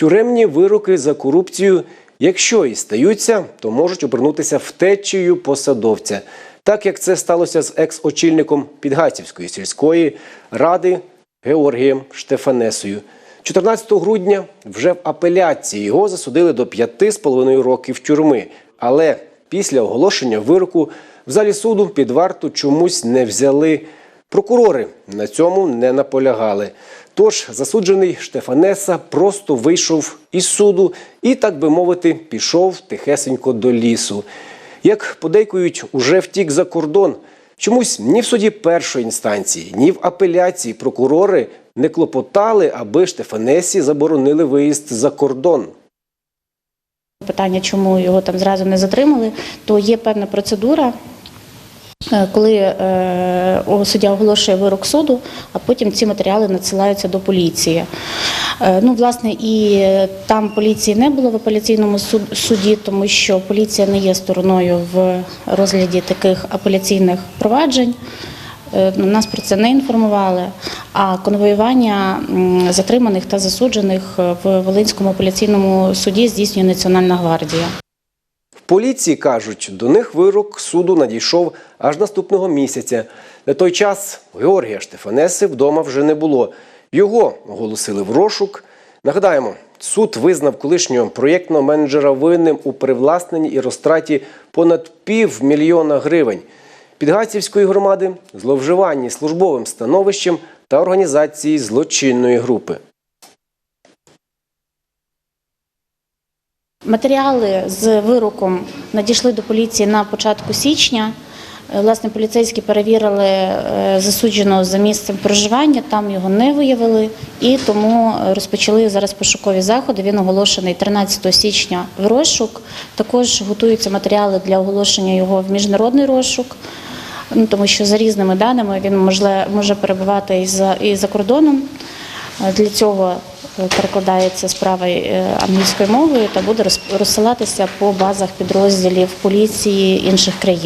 Тюремні вироки за корупцію, якщо і стаються, то можуть обернутися втечею посадовця, так як це сталося з екс-очільником Підгайцівської сільської ради Георгієм Штефанесою. 14 грудня вже в апеляції його засудили до 5,5 років тюрми. Але після оголошення вироку в залі суду під варту чомусь не взяли. Прокурори на цьому не наполягали. Тож засуджений Штефанеса просто вийшов із суду і, так би мовити, пішов тихесенько до лісу. Як подейкують, уже втік за кордон. Чомусь ні в суді першої інстанції, ні в апеляції прокурори не клопотали, аби Штефанесі заборонили виїзд за кордон. Питання, чому його там зразу не затримали, то є певна процедура, коли е, суддя оголошує вирок суду, а потім ці матеріали надсилаються до поліції. Е, Ну, власне, і е, там поліції не було в апеляційному суд- суді, тому що поліція не є стороною в розгляді таких апеляційних проваджень. Е, ну, Нас про це не інформували. А конвоювання затриманих та засуджених е, в Волинському апеляційному суді здійснює Національна гвардія. Поліції кажуть, до них вирок суду надійшов аж наступного місяця. На той час Георгія Штефанеси вдома вже не було. Його оголосили в розшук. Нагадаємо, суд визнав колишнього проєктного менеджера винним у привласненні і розтраті понад півмільйона гривень. Підгайцівської громади зловживанні службовим становищем та організації злочинної групи. Матеріали з вироком надійшли до поліції на початку січня. Е, Власне, поліцейські перевірили е, засудженого за місцем проживання, там його не виявили, і тому е, розпочали зараз пошукові заходи. Він оголошений 13 січня в розшук. Також готуються матеріали для оголошення його в міжнародний розшук. Ну, тому що за різними даними він може, перебувати і за, і за кордоном. Для цього перекладається справа е, англійською мовою та буде розсилатися по базах підрозділів поліції інших країн.